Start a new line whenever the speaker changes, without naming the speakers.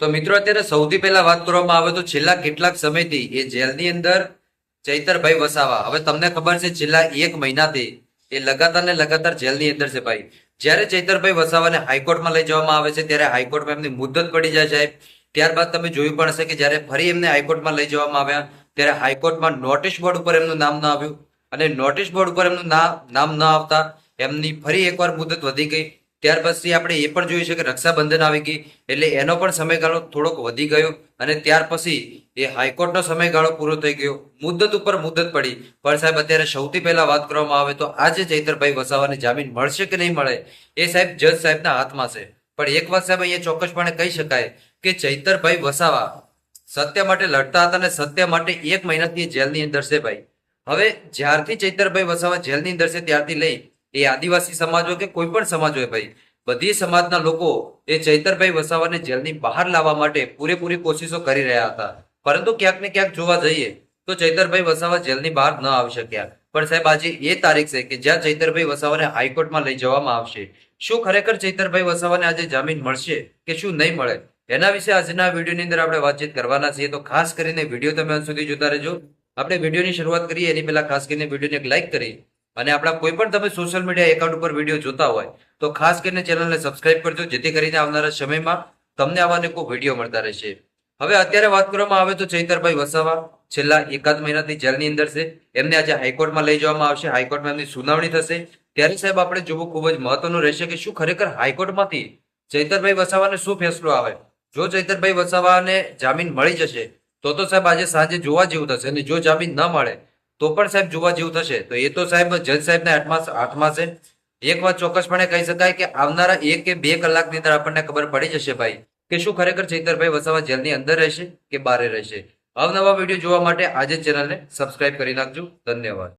તો મિત્રો, અત્યારે સૌથી પહેલા વાત કરવામાં આવે તો છેલ્લા કેટલાક સમયથી એ જેલની અંદર ચૈતરભાઈ વસાવા. હવે તમને ખબર છે, છેલ્લા એક મહિનાથી એ લગાતાર ને લગાતાર જેલની અંદર છે ભાઈ. જ્યારે ચૈતરભાઈ વસાવાને હાઈકોર્ટમાં લઈ જવામાં આવે છે, ત્યારે હાઈકોર્ટમાં એમની મુદત પડી જાય સાહેબ. ત્યારબાદ તમે જોયું પણ હશે કે જ્યારે ફરી એમને હાઈકોર્ટમાં લઈ જવામાં આવ્યા, ત્યારે હાઈકોર્ટમાં નોટિસ બોર્ડ ઉપર એમનું નામ ન આવ્યું. અને નોટિસ બોર્ડ ઉપર એમનું નામ ન આવતા, એમની ફરી એકવાર મુદત વધી ગઈ. ત્યાર પછી આપણે એ પણ જોયું છે કે રક્ષાબંધન આવી ગઈ, એટલે એનો પણ સમયગાળો થોડોક વધી ગયો અને ત્યાર પછી એ હાઈકોર્ટનો સમયગાળો પૂરો થઈ ગયો. મુદ્દત ઉપર મુદ્દત પડી. પણ સાહેબ, અત્યારે સૌથી પહેલા વાત કરવામાં આવે તો આજે ચૈતરભાઈ વસાવાને જામીન મળશે કે નહીં મળે? એ સાહેબ જજ સાહેબના હાથમાં છે. પણ એક વાત સાહેબ અહીંયા ચોક્કસપણે કહી શકાય કે ચૈતરભાઈ વસાવા સત્ય માટે લડતા હતા અને સત્ય માટે એક મહિનાથી જેલની અંદર છે ભાઈ. હવે જ્યારથી ચૈતરભાઈ વસાવા જેલની અંદર છે ત્યારથી લઈ એ આદિવાસી સમાજ હોય કે કોઈ પણ સમાજ હોય ભાઈ, બધી સમાજના લોકો એ ચૈતરભાઈ વસાવાને જેલની બહાર લાવવા માટે પૂરેપૂરી કોશિશો કરી રહ્યા હતા. પરંતુ ક્યાંક ને ક્યાંક જોવા જઈએ તો ચૈતરભાઈ વસાવા જેલની બહાર ન આવી શક્યા. પણ સાહેબ, આજે એ તારીખ છે કે જ્યાં ચૈતરભાઈ વસાવાને હાઈકોર્ટમાં લઈ જવામાં આવશે. શું ખરેખર ચૈતરભાઈ વસાવાને આજે જામીન મળશે કે શું નહીં મળે? એના વિશે આજના વિડીયોની અંદર આપણે વાતચીત કરવાના છીએ. તો ખાસ કરીને વીડિયો તમે સુધી જોતા રહેજો. આપણે વિડીયોની શરૂઆત કરીએ. એની પહેલા ખાસ કરીને વિડીયોને એક લાઈક કરી. અને આપણા કોઈ પણ તમે સોશિયલ મીડિયા એકાઉન્ટ ઉપર વીડિયો જોતા હોય, તો ખાસ કરીને ચેનલને સબસ્ક્રાઇબ કરજો, જેથી કરીને આવનારા સમયમાં તમને આવાને કોઈ વીડિયો મળતા રહેશે. હવે અત્યારે વાત કરવામાં આવે તો ચૈતરભાઈ વસાવા છેલ્લા એકાદ મહિનાથી જેલની અંદર છે. એમને આજે હાઈકોર્ટમાં લઈ જવામાં આવશે. હાઈકોર્ટમાં એમની સુનાવણી થશે. ત્યારે સાહેબ આપણે જોવું ખૂબ જ મહત્વનું રહેશે કે શું ખરેખર હાઈકોર્ટમાંથી ચૈતરભાઈ વસાવાને શું ફેસલો આવે? જો ચૈતરભાઈ વસાવાને જામીન મળી જશે, તો તો સાહેબ આજે સાંજે જોવા જેવું થશે અને જો જામીન ન મળે તો પણ સાહેબ જોવા જેવું થશે. તો એ તો સાહેબ જજ સાહેબના હાથમાં હાથમાં છે. એક વાત ચોક્કસપણે કહી શકાય કે આવનારા એક કે બે કલાકની અંદર આપણને ખબર પડી જશે ભાઈ કે શું ખરેખર ચૈતરભાઈ વસાવા જેલની અંદર રહેશે કે બહાર રહેશે. અવનવા વીડિયો જોવા માટે આજે ચેનલને સબસ્ક્રાઇબ કરી નાખજો. ધન્યવાદ.